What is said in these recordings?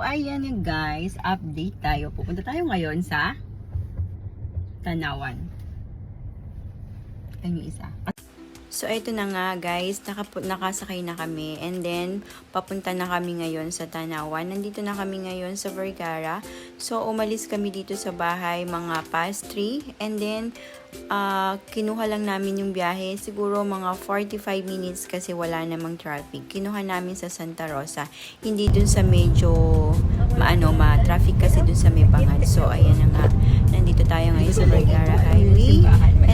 ayan nga guys, update tayo. Pupunta tayo ngayon sa Tanawan. Ayun yung isa. So, ito na nga guys, nakapu- nakasakay na kami and then papunta na kami ngayon sa Tanawan. Nandito na kami ngayon sa Vergara. So, umalis kami dito sa bahay mga past 3 and then ah, kinuha lang namin yung biyahe. Siguro mga 45 minutes kasi wala namang traffic. Kinuha namin sa Santa Rosa. Hindi dun sa medyo maano, ma-traffic kasi dun sa may bangad. So, ayan na nga. Nandito tayo ngayon sa Vergara Highway.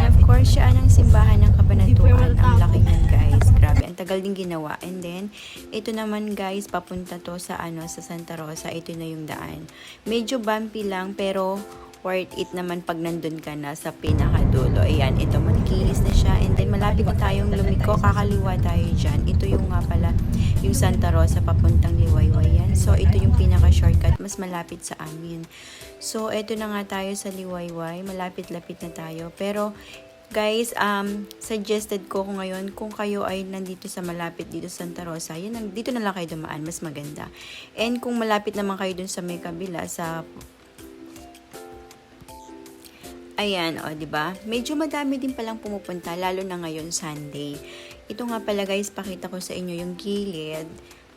Of course, siya ang simbahan ng Kabanatuan. Ang laki niyan, guys. Grabe, ang tagal din ginawa. And then, ito naman, guys, papunta to sa ano sa Santa Rosa. Ito na yung daan. Medyo bumpy lang, pero worth it naman pag nandun ka na sa pinakadulo. Ayan, ito, magkiis na siya. And then, malapit na tayong lumiko. Kakaliwa tayo dyan. Ito yung nga pala, yung Santa Rosa papuntang Liwayway yan. So, ito yung pinaka-shortcut. Mas malapit sa amin. So, ito na nga tayo sa Liwayway. Malapit-lapit na tayo. Pero, guys, um, suggested ko ko ngayon, kung kayo ay nandito sa malapit dito sa Santa Rosa, yun, dito na lang kayo dumaan. Mas maganda. And kung malapit naman kayo dun sa may kabila, sa Ayan, o, di ba? Medyo madami din palang pumupunta, lalo na ngayon Sunday. Ito nga pala guys, pakita ko sa inyo yung gilid.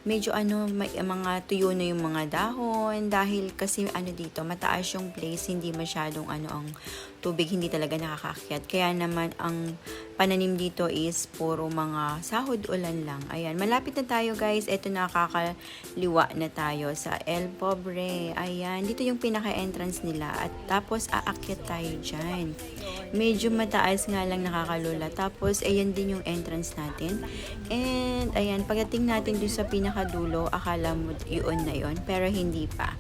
Medyo ano, may mga tuyo na yung mga dahon dahil kasi ano dito, mataas yung place, hindi masyadong ano ang tubig, hindi talaga nakakakyat. Kaya naman ang pananim dito is puro mga sahod ulan lang. Ayan, malapit na tayo guys. Ito nakakaliwa na tayo sa El Pobre. Ayan, dito yung pinaka-entrance nila at tapos aakyat tayo dyan. Medyo mataas nga lang nakakalula. Tapos, ayan din yung entrance natin. And, ayan, pagdating natin dun sa pinakadulo, akala mo yun na yun, pero hindi pa.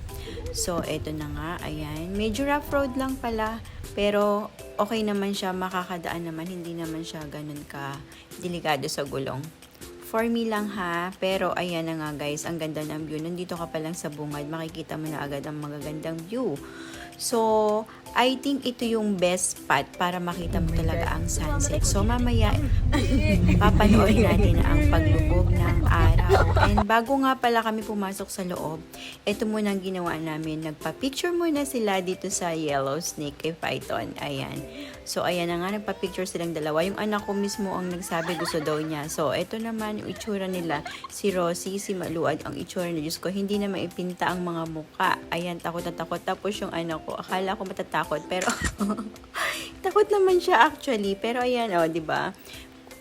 So, eto na nga, ayan. Medyo rough road lang pala, pero okay naman siya, makakadaan naman, hindi naman siya ganun ka delikado sa gulong. For me lang ha, pero ayan na nga guys, ang ganda ng view. Nandito ka pa lang sa bungad, makikita mo na agad ang magagandang view. So, I think ito yung best spot para makita mo talaga ang sunset. So, mamaya, papanoorin natin ang paglubog ng araw. And bago nga pala kami pumasok sa loob, ito muna ang ginawa namin. Nagpa-picture muna sila dito sa Yellow Snake Python. Ayan. So, ayan na nga, nagpa-picture silang dalawa. Yung anak ko mismo ang nagsabi gusto daw niya. So, ito naman yung itsura nila. Si Rosie, si Maluad, ang itsura niya. Diyos ko, hindi na maipinta ang mga muka. Ayan, takot na takot. Tapos yung anak ko, akala ko matatakot. Pero, takot naman siya actually. Pero ayan, oh, di ba?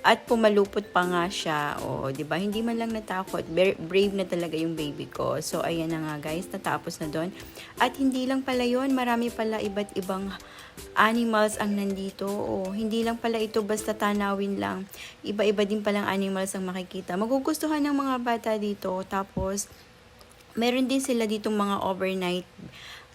At pumalupot pa nga siya. O, di ba? Hindi man lang natakot. Brave na talaga yung baby ko. So, ayan na nga guys. Natapos na doon. At hindi lang pala yon Marami pala iba't ibang animals ang nandito. O, hindi lang pala ito basta tanawin lang. Iba-iba din palang animals ang makikita. Magugustuhan ng mga bata dito. Tapos, meron din sila ditong mga overnight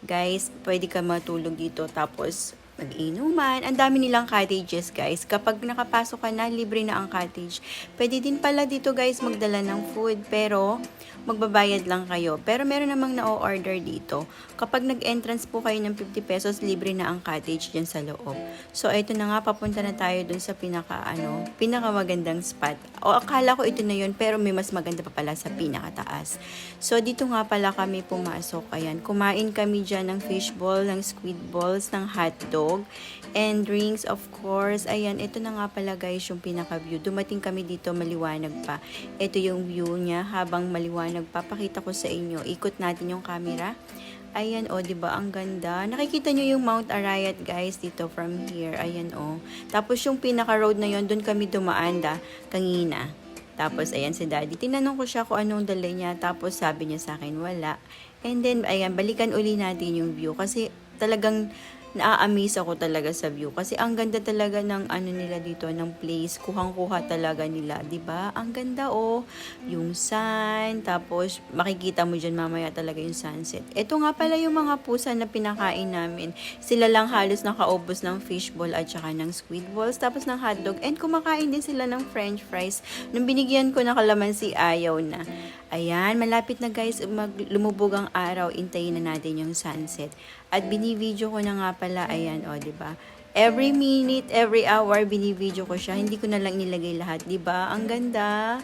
guys, pwede ka matulog dito tapos mag-inuman. Ang dami nilang cottages, guys. Kapag nakapasok ka na, libre na ang cottage. Pwede din pala dito, guys, magdala ng food. Pero, magbabayad lang kayo. Pero meron namang na-order dito. Kapag nag-entrance po kayo ng 50 pesos, libre na ang cottage dyan sa loob. So, ito na nga, papunta na tayo dun sa pinaka, ano, pinaka magandang spot. O, akala ko ito na yun, pero may mas maganda pa pala sa pinakataas. So, dito nga pala kami pumasok. Ayan, kumain kami dyan ng fishball, ng squid balls, ng hotdog, and drinks, of course. Ayan, ito na nga pala guys, yung pinaka-view. Dumating kami dito, maliwanag pa. Ito yung view niya, habang maliwanag, papakita ko sa inyo. Ikot natin yung camera. Ayan, oh, 'di ba Ang ganda. Nakikita nyo yung Mount Arayat, guys, dito from here. Ayan, oh. Tapos yung pinaka-road na yon doon kami dumaan da, kanina. Tapos, ayan si daddy. Tinanong ko siya kung anong dala niya. Tapos, sabi niya sa akin, wala. And then, ayan, balikan uli natin yung view. Kasi, talagang na-amaze ako talaga sa view. Kasi, ang ganda talaga ng ano nila dito, ng place. Kuhang-kuha talaga nila. 'di ba Ang ganda, oh. Yung sun. Tapos, makikita mo dyan mamaya talaga yung sunset. Ito nga pala yung mga pusa na pinakain namin. Sila lang halos nakaubos ng fishball at saka ng squid balls. Tapos ng hotdog. And kumakain din sila ng french fries. Nung binigyan ko ng kalamansi, ayaw na. Ayan, malapit na guys, mag lumubog ang araw, intayin na natin yung sunset. At binivideo ko na nga pala, ayan, o, oh, ba? Every minute, every hour, binivideo ko siya. Hindi ko na lang nilagay lahat, di ba? Ang ganda.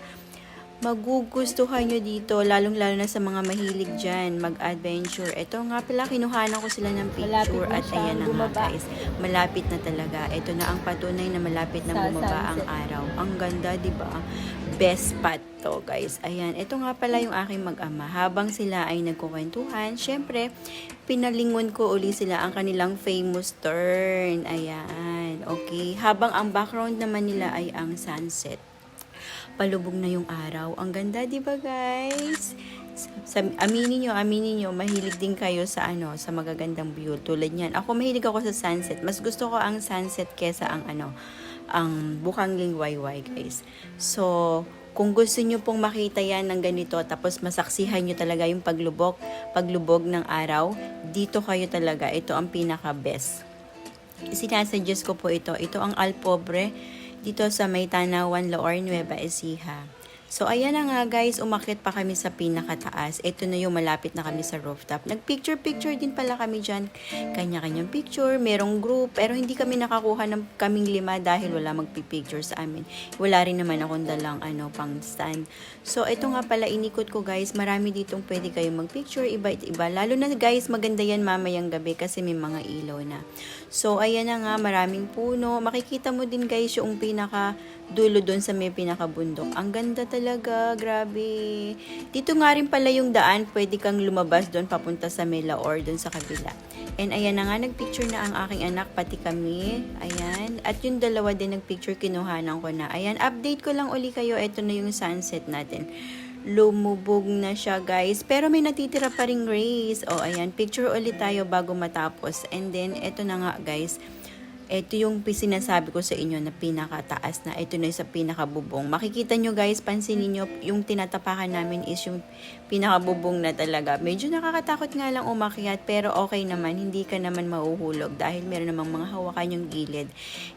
magugustuhan nyo dito, lalong-lalo na sa mga mahilig dyan, mag-adventure. Ito nga pala, kinuhanan ko sila ng picture at ayan na nga guys. Malapit na talaga. Ito na ang patunay na malapit na bumaba ang araw. Ang ganda, di ba? Best spot to, guys. Ayan, ito nga pala yung aking mag-ama. Habang sila ay nagkukwentuhan, syempre, pinalingon ko uli sila ang kanilang famous turn. Ayan, okay. Habang ang background naman nila ay ang sunset palubog na yung araw. Ang ganda, di ba guys? Sa, aminin nyo, aminin nyo, mahilig din kayo sa ano, sa magagandang view. Tulad niyan. Ako mahilig ako sa sunset. Mas gusto ko ang sunset kesa ang ano, ang bukangling wayway guys. So, kung gusto nyo pong makita yan ng ganito, tapos masaksihan nyo talaga yung paglubog, paglubog ng araw, dito kayo talaga. Ito ang pinaka-best sinasuggest ko po ito. Ito ang Alpobre dito sa May Tanawan, Laor, Nueva Ecija. So, ayan na nga guys, umakit pa kami sa pinakataas. Ito na yung malapit na kami sa rooftop. Nag-picture-picture din pala kami dyan. Kanya-kanyang picture, merong group. Pero hindi kami nakakuha ng kaming lima dahil wala magpipicture sa amin. Wala rin naman akong dalang ano, pang stand. So, ito nga pala, inikot ko guys. Marami ditong pwede kayong magpicture, iba-iba. Lalo na guys, maganda yan mamayang gabi kasi may mga ilaw na. So, ayan na nga, maraming puno. Makikita mo din guys yung pinaka dulo doon sa may pinakabundok. Ang ganda talaga, grabe. Dito nga rin pala yung daan, pwede kang lumabas doon papunta sa Mela or doon sa kabila. And ayan na nga, nagpicture na ang aking anak, pati kami. Ayan. At yung dalawa din nagpicture, kinuhanan ko na. Ayan, update ko lang uli kayo. Ito na yung sunset natin lumubog na siya guys. Pero may natitira pa ring rays. O ayan, picture ulit tayo bago matapos. And then, eto na nga guys. Ito yung sinasabi ko sa inyo na pinakataas na. Ito na yung sa pinakabubong. Makikita nyo guys, pansinin nyo, yung tinatapakan namin is yung pinakabubong na talaga. Medyo nakakatakot nga lang umakyat, pero okay naman. Hindi ka naman mahuhulog dahil meron namang mga hawakan yung gilid.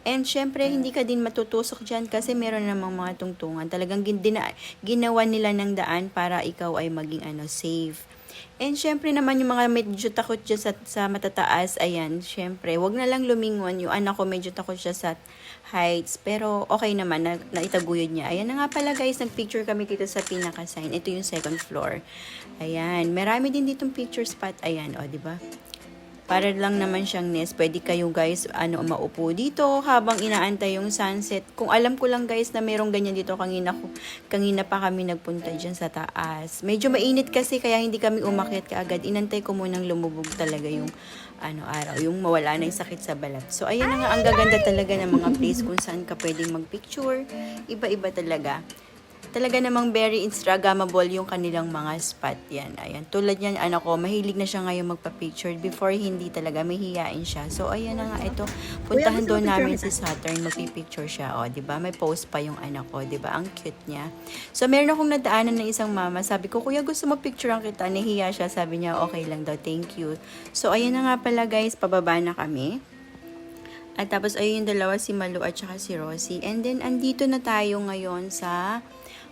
And syempre, hindi ka din matutusok dyan kasi meron namang mga tungtungan. Talagang gin- dina- ginawa nila ng daan para ikaw ay maging ano safe. And syempre naman yung mga medyo takot dyan sa, sa matataas, ayan, syempre, wag na lang lumingon. Yung anak ko medyo takot siya sa heights, pero okay naman, na, naitaguyod niya. Ayan na nga pala guys, nagpicture kami dito sa pinaka-sign. Ito yung second floor. Ayan, marami din ditong picture spot. Ayan, o, di ba? Para lang naman siyang nest. Pwede kayo guys, ano, maupo dito habang inaantay yung sunset. Kung alam ko lang guys na merong ganyan dito, kanina, ko, kanina pa kami nagpunta dyan sa taas. Medyo mainit kasi kaya hindi kami umakyat kaagad. Inantay ko munang lumubog talaga yung ano araw, yung mawala na yung sakit sa balat. So, ayan na nga, ang gaganda talaga ng mga place kung saan ka pwedeng magpicture. Iba-iba talaga talaga namang very instagrammable yung kanilang mga spot yan. Ayan. Tulad yan, anak ko, mahilig na siya ngayon magpa-picture. Before, hindi talaga, may hiyain siya. So, ayan na nga, ito. Puntahan doon namin si Saturn, magpipicture siya. O, di ba? May post pa yung anak ko, di ba? Ang cute niya. So, meron akong nadaanan ng isang mama. Sabi ko, kuya, gusto mo picture ang kita? Nahiya siya. Sabi niya, okay lang daw, thank you. So, ayan na nga pala guys, pababa na kami. At tapos ayun yung dalawa si Malu at saka si Rosie. And then andito na tayo ngayon sa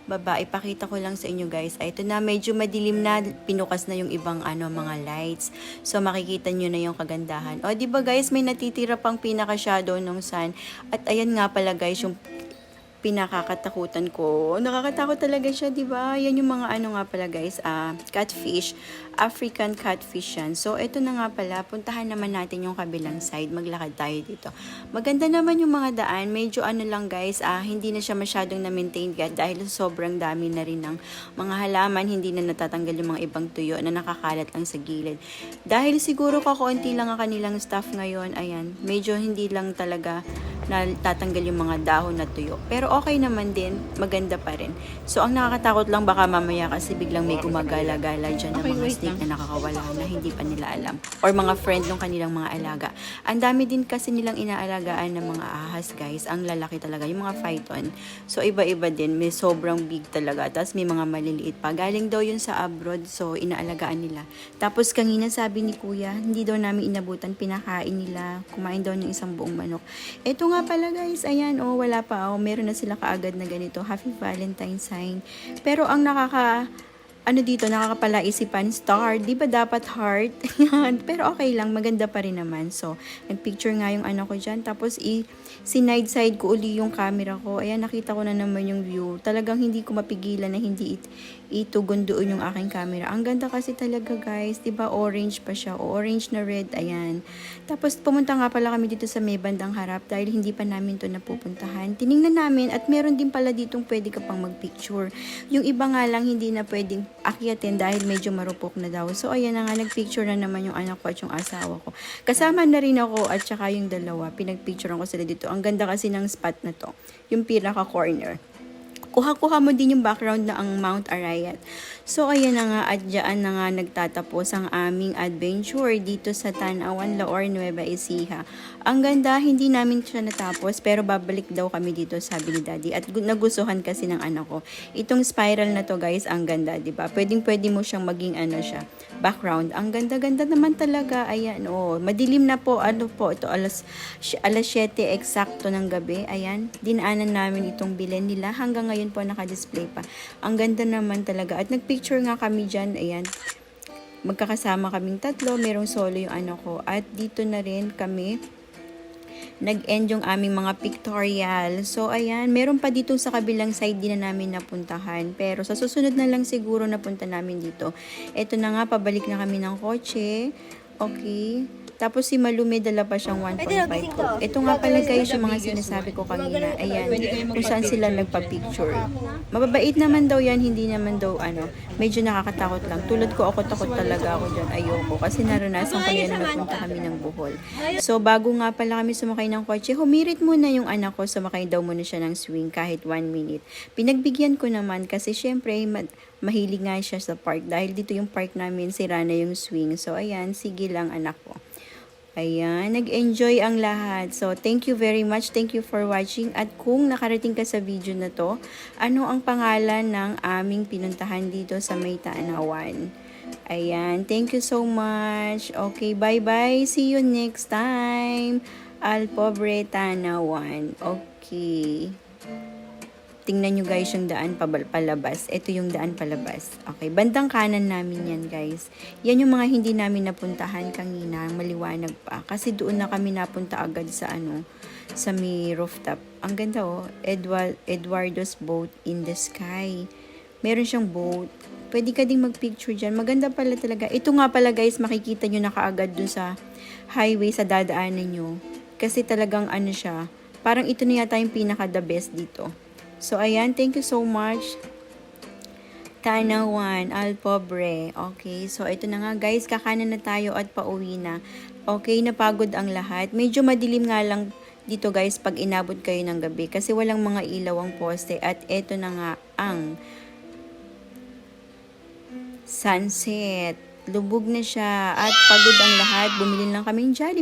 baba. Ipakita ko lang sa inyo guys. Ay, ito na medyo madilim na. Pinukas na yung ibang ano mga lights. So makikita nyo na yung kagandahan. O di ba guys, may natitira pang pinaka shadow ng sun. At ayan nga pala guys, yung pinakakatakutan ko. Nakakatakot talaga siya, di ba? Yan yung mga ano nga pala guys, ah, catfish, African catfish yan. So, ito na nga pala, puntahan naman natin yung kabilang side, maglakad tayo dito. Maganda naman yung mga daan, medyo ano lang guys, ah, hindi na siya masyadong na-maintain ka dahil sobrang dami na rin ng mga halaman, hindi na natatanggal yung mga ibang tuyo na nakakalat lang sa gilid. Dahil siguro kakaunti lang ang kanilang staff ngayon, ayan, medyo hindi lang talaga na tatanggal yung mga dahon na tuyo. Pero okay naman din, maganda pa rin. So, ang nakakatakot lang baka mamaya kasi biglang may gumagala-gala dyan ng Okay, mga wait snake na nakakawala na hindi pa nila alam. Or mga friend ng kanilang mga alaga. Ang dami din kasi nilang inaalagaan ng mga ahas, guys. Ang lalaki talaga, yung mga phyton. So, iba-iba din. May sobrang big talaga. Tapos may mga maliliit pa. Galing daw yun sa abroad, so inaalagaan nila. Tapos kanina sabi ni kuya, hindi daw namin inabutan, pinakain nila. Kumain daw ng isang buong manok. Ito nga pala guys, ayan, oh, wala pa, oh, meron na sila kaagad na ganito. Happy Valentine's sign. Pero ang nakaka ano dito, nakakapalaisipan, star, di ba dapat heart? Yan. Pero okay lang, maganda pa rin naman. So, nagpicture nga yung ano ko dyan. Tapos, i sinide side ko uli yung camera ko. Ayan, nakita ko na naman yung view. Talagang hindi ko mapigilan na hindi it itugon doon yung aking camera. Ang ganda kasi talaga guys, 'di ba orange pa siya, o orange na red, ayan. Tapos pumunta nga pala kami dito sa may bandang harap dahil hindi pa namin to napupuntahan. Tiningnan namin at meron din pala ditong pwede ka pang magpicture. Yung iba nga lang hindi na pwedeng akyatin dahil medyo marupok na daw. So ayan na nga, nagpicture na naman yung anak ko at yung asawa ko. Kasama na rin ako at saka yung dalawa, pinagpicturean ko sila dito. Ang ganda kasi ng spot na to, yung pinaka corner kuha-kuha mo din yung background na ang Mount Arayat. So, ayan na nga, at dyan na nga nagtatapos ang aming adventure dito sa Tanawan, Laor, Nueva Ecija. Ang ganda, hindi namin siya natapos, pero babalik daw kami dito, sabi ni Daddy. At gu- nagustuhan kasi ng anak ko. Itong spiral na to, guys, ang ganda, di ba? Pwedeng pwede mo siyang maging ano siya, background. Ang ganda-ganda naman talaga. Ayan, oh, madilim na po. Ano po, ito alas, alas 7 eksakto ng gabi. Ayan, dinaanan namin itong bilhin nila. Hanggang ngayon po naka-display pa. Ang ganda naman talaga. At nagpicture nga kami dyan. Ayan, magkakasama kaming tatlo. Merong solo yung ano ko. At dito na rin kami nag-end yung aming mga pictorial. So, ayan, meron pa dito sa kabilang side din na namin napuntahan. Pero sa susunod na lang siguro napunta namin dito. Ito na nga, pabalik na kami ng kotse. Okay. Tapos si Malu may dala pa siyang 1.5 coke. Ito nga pala guys yung mga sinasabi ko kanina. Ayan, kung saan sila nagpa-picture. Mababait naman daw yan, hindi naman daw ano, medyo nakakatakot lang. Tulad ko ako takot talaga ako dyan, ayoko. Kasi naranasan ko yan na nagpunta kami ng Bohol. So bago nga pala kami sumakay ng kotse, humirit muna yung anak ko, sumakay daw muna siya ng swing kahit 1 minute. Pinagbigyan ko naman kasi syempre ma- mahilig nga siya sa park dahil dito yung park namin, sira na yung swing. So ayan, sige lang anak ko. Ayan, nag-enjoy ang lahat. So, thank you very much. Thank you for watching. At kung nakarating ka sa video na to, ano ang pangalan ng aming pinuntahan dito sa May Tanawan? Ayan, thank you so much. Okay, bye-bye. See you next time. Al Pobre Tanawan. Okay. Tingnan nyo guys yung daan palabas. Ito yung daan palabas. Okay, bandang kanan namin yan guys. Yan yung mga hindi namin napuntahan kanina, maliwanag pa. Kasi doon na kami napunta agad sa ano, sa may rooftop. Ang ganda oh, Edward, Eduardo's Boat in the Sky. Meron siyang boat. Pwede ka ding magpicture dyan. Maganda pala talaga. Ito nga pala guys, makikita nyo na kaagad dun sa highway sa dadaanan nyo. Kasi talagang ano siya, parang ito na yata yung pinaka the best dito. So, ayan. Thank you so much. Tanawan, Al Pobre. Okay, so ito na nga guys, kakanan na tayo at pauwi na. Okay, napagod ang lahat. Medyo madilim nga lang dito guys pag inabot kayo ng gabi kasi walang mga ilaw ang poste at ito na nga ang sunset. Lubog na siya at pagod ang lahat. Bumili lang kaming Jollibee.